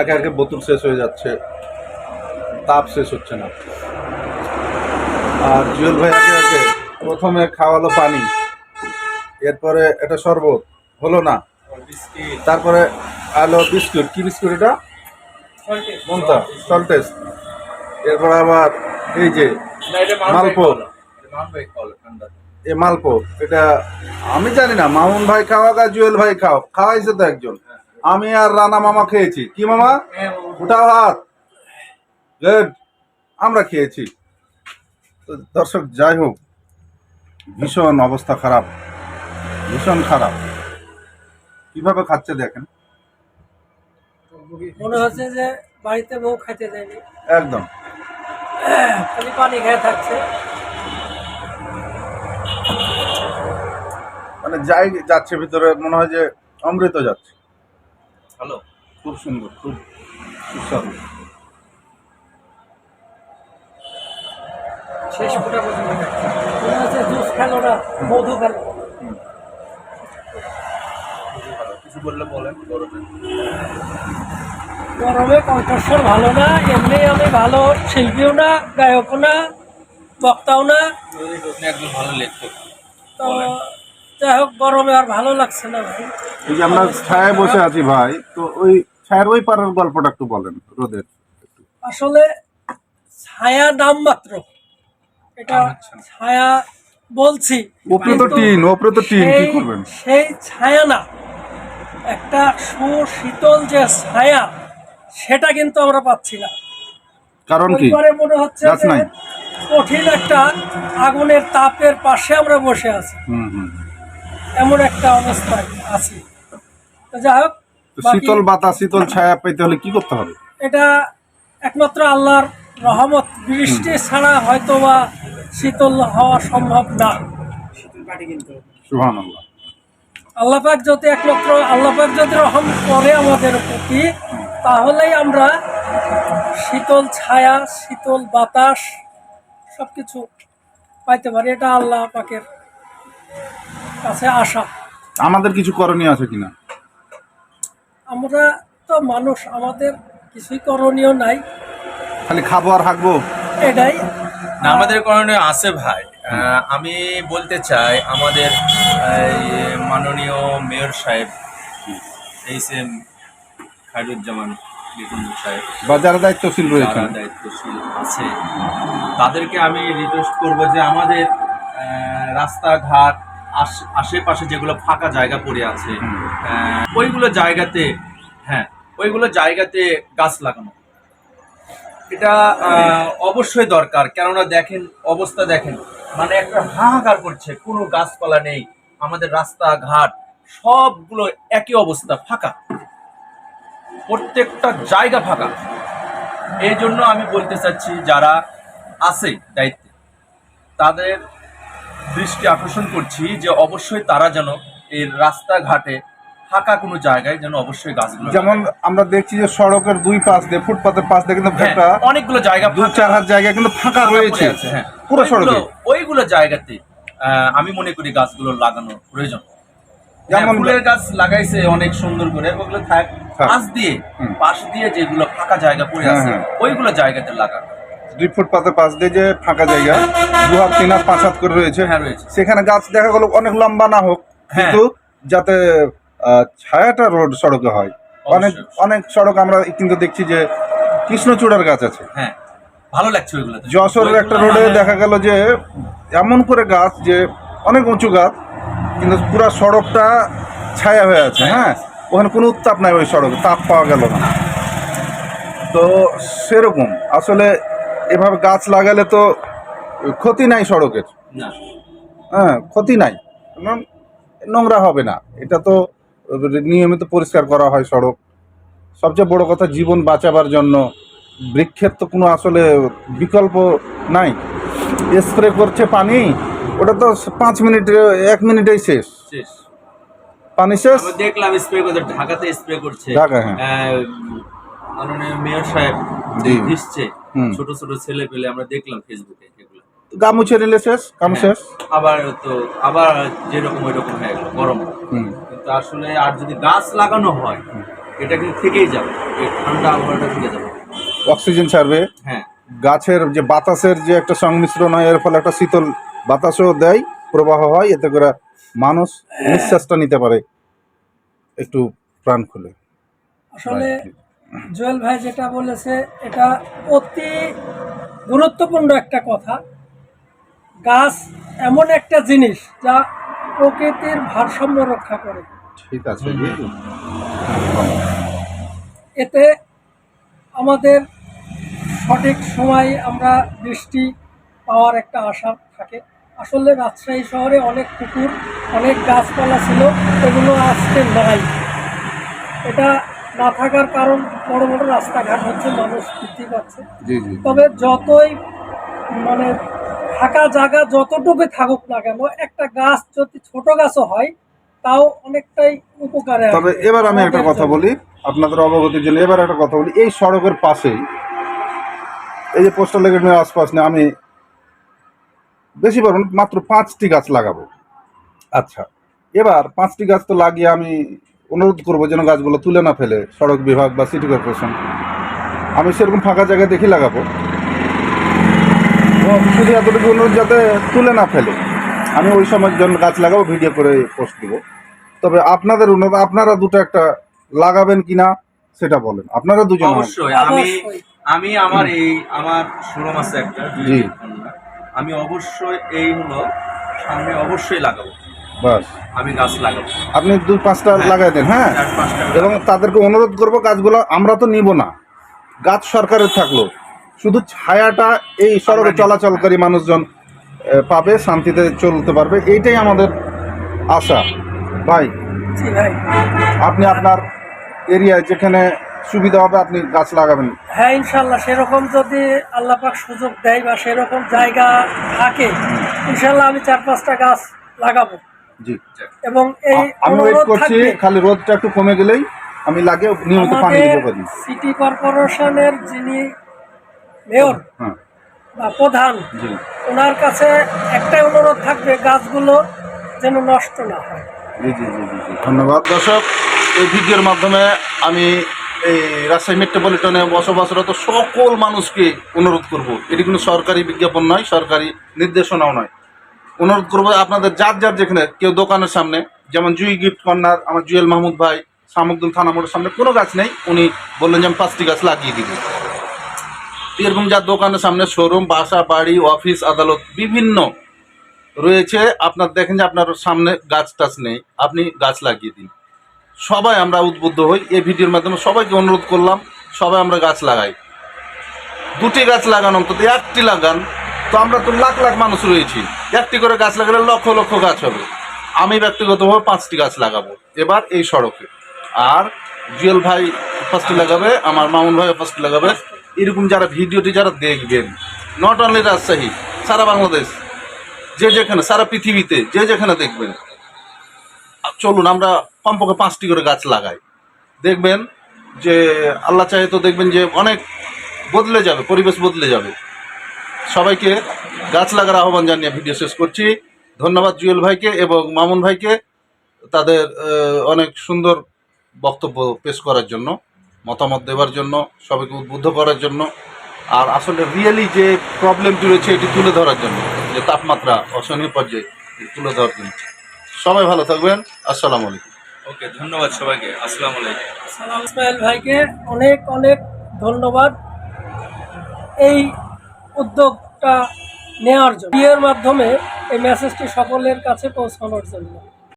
একে একে বোতল শেষ হয়ে যাচ্ছে। তাপ শেষ হচ্ছে না। আর জুয়েল ভাই একে একে প্রথমে খাওয়ালো পানি। এরপরে এটা শরবত। হলো না। তারপরে আলো বিস্কুট। কি বিস্কুট এটা? কোনটা? সল্টেস এরপর আবার এই যে মালপো এ মালপো এটা আমি জানি না। মামুন ভাই খাওয়া গা জুয়েল ভাই খাও খাওয়াইছে তো একজন। আমি আর রানা মামা খেয়েছি। কি মামা? উঠাও হাত গুড আমরা খেয়েছি। দর্শক যাই হোক ভীষণ অবস্থা খারাপ। ভীষণ খারাপ। কীভাবে খাচ্ছে দেখেন? মনে হচ্ছে যে বাড়িতে বউ খাইতে যায়নি একদম। খালি পানি খেয়ে থাকছে। মানে যাই যাচ্ছে ভিতরে মনে হয় যে অমৃত যাচ্ছে। হ্যালো খুব সুন্দর খুব সুস্বাদু। শেষ ফুটা পর্যন্ত খাচ্ছে জুস খেলো না মধু খেলো কিছু বললে বলেন গরমে? গরমে কণ্ঠস্বর ভালো না এমনি আমি ভালো। শিল্পীও না গায়কও না বক্তাও না। একজন ভালো লেখক। তো যাই হোক গরমে আর ভালো লাগছে না ভাই। এই যে আমরা ছায়ায় বসে আছি ভাই তো ওই ছায়ার ওই পাড়ার গল্পটা একটু বলেন রোদের আসলে ছায়া নাম মাত্র। এটা ছায়া বলছি ওপরে তো টিন ওপরে তো টিন কি সেই- করবেন? সেই ছায়া না। একটা সুশীতল যে ছায়া সেটা কিন্তু আমরা পাচ্ছি না। কারণ কি? মনে হচ্ছে? কঠিন একটা আগুনের তাপের পাশে আমরা বসে আছি। হুম হুম। এমন একটা অবস্থায় আছি। তো যাই হোক শীতল বাতাস শীতল ছায়া পেতে হলে কি করতে হবে? এটা একমাত্র আল্লাহর রহমত। বৃষ্টি ছাড়া হয়তো বা শীতল হওয়া সম্ভব না। সুহান আল্লাহ পাক যদি একমাত্র আল্লাহ পাক যদি রহম করে আমাদের প্রতি তাহলেই আমরা শীতল ছায়া শীতল বাতাস সব কিছু পাইতে পারি। এটা আল্লাহ পাকের কাছে আশা আমাদের কিছু করণীয় আছে কিনা? আমরা তো মানুষ আমাদের কিছুই করণীয় নাই। খালি খাব আর হাঁকবো? এটাই। না আমাদের করণীয় আছে ভাই। আমি বলতে চাই আমাদের এই, মাননীয় মেয়র সাহেব এইচ এম খায়রুজ্জামান লিটন সাহেব বা যারা দায়িত্বশীল রয়েছে দায়িত্বশীল আছে তাদেরকে আমি রিকোয়েস্ট করব যে আমাদের রাস্তাঘাট আশ- আশেপাশে যেগুলো ফাঁকা জায়গা পড়ে আছে ওইগুলো জায়গাতে হ্যাঁ ওইগুলো জায়গাতে গাছ লাগানো। এটা অবশ্যই দরকার কেননা দেখেন অবস্থা দেখেন মানে একটা হাহাকার করছে কোনো গাছপালা নেই আমাদের রাস্তাঘাট সবগুলো একই অবস্থা ফাঁকা। প্রত্যেকটা জায়গা ফাঁকা। এই জন্য আমি বলতে চাচ্ছি যারা আছে দায়িত্বে তাদের দৃষ্টি আকর্ষণ করছি যে অবশ্যই তারা যেন এই রাস্তাঘাটে ফাঁকা কোনো জায়গায় যেন অবশ্যই গাছগুলো যেমন আমরা দেখছি যে সড়কের দুই পাশ দিয়ে ফুটপাতের পাশ দিয়ে কিন্তু হ্যাঁ, অনেকগুলো জায়গা দু চার হাত জায়গা কিন্তু ফাঁকা রয়েছে হ্যাঁ। পুরো সড়কে ওইগুলো জায়গাতে আহ, আমি মনে করি গাছগুলো লাগানো প্রয়োজন যেমন- যেমন ফুলের গাছ লাগাইছে অনেক সুন্দর করে ওগুলো থাক থাক। পাশ দিয়ে পাশ দিয়ে যেগুলো ফাঁকা জায়গা পড়ে হ্যাঁ, আছে হ্যাঁ। ওইগুলো জায়গাতে লাগানো দুই ফুটপাতের পাশ দিয়ে যে ফাঁকা জায়গা দু হাত তিন হাত পাঁচ হাত করে রয়েছে। হ্যাঁ, রয়েছে। সেখানে গাছ দেখা গেল অনেক লম্বা না হোক হ্যাঁ। কিন্তু যাতে ছায়াটা রোড সড়কে হয়। অনেক অনেক সড়ক আমরা কিন্তু দেখছি যে কৃষ্ণচূড়ার গাছ আছে। হ্যাঁ ভালো লাগছে ওইগুলো যশোরের একটা রোডে দেখা গেল যে এমন করে গাছ যে অনেক উঁচু গাছ কিন্তু পুরো সড়কটা ছায়া হয়ে আছে হ্যাঁ। ওখানে কোনো উত্তাপ নাই ওই সড়কে তাপ পাওয়া গেল না। তো সেরকম। আসলে এভাবে গাছ লাগালে তো ক্ষতি নাই সড়কের। হ্যাঁ ক্ষতি নাই। নোংরা হবে না। এটা তো নিয়মিত পরিষ্কার করা হয় সড়ক। সবচেয়ে বড় কথা জীবন বাঁচাবার জন্য বৃক্ষের তো কোনো আসলে বিকল্প নাই। স্প্রে করছে পানি ওটা তো পাঁচ মিনিট এক মিনিটেই শেষ। শেষ। পানি শেষ? দেখলাম স্প্রে করতে ঢাকাতে স্প্রে করছে। ঢাকা, হ্যাঁ। মাননীয় মেয়র সাহেব জি। দিচ্ছে। হুম। ছোট ছোট ছেলে পেলে আমরা দেখলাম ফেসবুকে এগুলো। গা মুছে নিলে শেষ কাম শেষ? আবার তো আবার যেরকম ওই রকম হয়ে গেল গরম। হুম। কিন্তু আসলে আর যদি গাছ লাগানো হয় এটা কিন্তু থেকেই যাবে। এই ঠান্ডা আবহাওয়াটা থেকে যাবে অক্সিজেন ছাড়বে। হ্যাঁ। গাছের যে বাতাসের যে একটা সংমিশ্রণ হয় এর ফলে একটা শীতল বাতাসও দেয় প্রবাহ হয় এতে করে মানুষ নিঃশ্বাসটা নিতে পারে। একটু প্রাণ খুলে। আসলে জুয়েল ভাই যেটা বলেছে এটা অতি গুরুত্বপূর্ণ একটা কথা। গাছ এমন একটা জিনিস যা প্রকৃতির ভারসাম্য রক্ষা করে। ঠিক আছে এতে আমাদের সঠিক সময়ে আমরা বৃষ্টি পাওয়ার একটা আশা থাকে। আসলে রাজশাহী শহরে অনেক পুকুর অনেক গাছপালা ছিল এগুলো আজকে নাই। এটা না থাকার কারণ বড় বড় রাস্তাঘাট হচ্ছে মানুষ বৃদ্ধি পাচ্ছে জি জি। তবে যতই মানে ফাঁকা জায়গা যতটুকু থাকুক না কেন একটা গাছ যদি ছোট গাছও হয় তাও অনেকটাই উপকারে তবে এবার আমি একটা কথা বলি আপনাদের অবগতির জন্য এবার একটা কথা বলি এই সড়কের পাশেই এই যে পোস্টাল লেগেটের আশপাশ নিয়ে আমি বেশি পারব মাত্র পাঁচটি গাছ লাগাবো। আচ্ছা। এবার পাঁচটি গাছ তো লাগিয়ে আমি অনুরোধ করব যেন গাছগুলো তুলে না ফেলে সড়ক বিভাগ বা সিটি কর্পোরেশন আমি সেরকম ফাঁকা জায়গায় দেখি লাগাবো। শুধু এতটুকু অনুরোধ যাতে তুলে না ফেলে। আমি ওই সময় জন্য গাছ লাগাবো ভিডিও করে পোস্ট দিব। তবে আপনাদের অনুরোধ আপনারা দুটো একটা লাগাবেন কিনা সেটা বলেন। আপনারা দুজন অবশ্যই আমি অবশ্যই। আমি আমার এই আমার শোরুম আছে একটা জি। আমি অবশ্যই এই হলো সামনে অবশ্যই লাগাবো। বাস। আমি গাছ লাগাবো। আপনি দুই পাঁচটা হ্যাঁ। লাগাই দেন হ্যাঁ? এবং তাদেরকে অনুরোধ করব গাছগুলো আমরা তো নিব না। গাছ সরকারের থাকল। শুধু ছায়াটা এই সড়কে চলাচলকারী মানুষজন পাবে শান্তিতে চলতে পারবে এইটাই আমাদের আশা। ভাই ভাই। আপনি আপনার এরিয়ায় যেখানে সুবিধা হবে আপনি গাছ লাগাবেন। হ্যাঁ ইনশাল্লাহ সেরকম যদি আল্লাহ পাক সুযোগ দেয় বা সেরকম জায়গা থাকে ইনশাল্লাহ আমি চার পাঁচটা গাছ লাগাবো। জি। এবং এই আমি ওয়েট করছি খালি রোদটা একটু কমে গেলেই আমি লাগিয়ে নিয়মিত পানি দিতে পারি সিটি কর্পোরেশনের যিনি মেয়র হ্যাঁ। বা প্রধান ওনার কাছে একটাই অনুরোধ থাকবে গাছগুলো যেন নষ্ট না হয়। জি জি জি জি। ধন্যবাদ দর্শক। এই ভিডিওর মাধ্যমে আমি এই রাজশাহী মেট্রোপলিটনে বসবাসরত সকল মানুষকে অনুরোধ করব। এটি কোনো সরকারি বিজ্ঞাপন নয় সরকারি নির্দেশনাও নয়। অনুরোধ করব আপনাদের যার যার যেখানে কেউ দোকানের সামনে, যেমন জুই গিফট কর্নার, আমার জুয়েল মাহমুদ ভাই, শামুকদুল থানা মোড়ের সামনে কোনো গাছ নেই, উনি বললেন যে আমি পাঁচটি গাছ লাগিয়ে দিব। এরকম যার দোকানের সামনে শোরুম বাসা, বাড়ি অফিস আদালত বিভিন্ন রয়েছে। আপনার দেখেন যে আপনার সামনে গাছ টাছ নেই, আপনি গাছ লাগিয়ে দিন। সবাই আমরা উদ্বুদ্ধ হই, এই ভিডিওর মাধ্যমে সবাইকে অনুরোধ করলাম, সবাই আমরা গাছ লাগাই। দুটি গাছ লাগান অন্তত, একটি লাগান তো আমরা তো লাখ লাখ মানুষ রয়েছি। একটি করে গাছ লাগালে লক্ষ লক্ষ গাছ হবে। আমি ব্যক্তিগতভাবে পাঁচটি গাছ লাগাবো। এবার এই সড়কে। আর জুয়েল ভাই ফার্স্টে লাগাবে, আমার মামুন ভাই ফার্স্টে লাগাবে। এরকম যারা ভিডিওটি যারা দেখবেন নট অনলি রাজশাহী, সারা বাংলাদেশ, যে যেখানে, সারা পৃথিবীতে, যে যেখানে দেখবেন। চলুন, আমরা কমপক্ষে পাঁচটি করে গাছ লাগাই। দেখবেন যে, আল্লাহ চাহে তো দেখবেন যে অনেক বদলে যাবে, পরিবেশ বদলে যাবে। সবাইকে গাছ লাগার আহ্বান জানিয়ে ভিডিও শেষ করছি। ধন্যবাদ জুয়েল ভাইকে এবং মামুন ভাইকে তাদের অনেক সুন্দর বক্তব্য পেশ করার জন্য মতামত দেওয়ার জন্য সবাইকে উদ্বুদ্ধ করার জন্য আর আসলে রিয়েলি যে প্রবলেমটি রয়েছে এটি তুলে ধরার জন্য যে তাপমাত্রা অসহনীয় পর্যায়ে তুলে ধরার জন্য। সবাই ভালো থাকবেন আসসালামু আলাইকুম। ওকে ধন্যবাদ সবাইকে আসসালামু আলাইকুম। সালাম ইসমাইল ভাইকে অনেক অনেক ধন্যবাদ। এই উদ্যোগটা নেওয়ার জন্য। বিয়ের মাধ্যমে এই মেসেজটি সকলের কাছে পৌঁছানোর জন্য।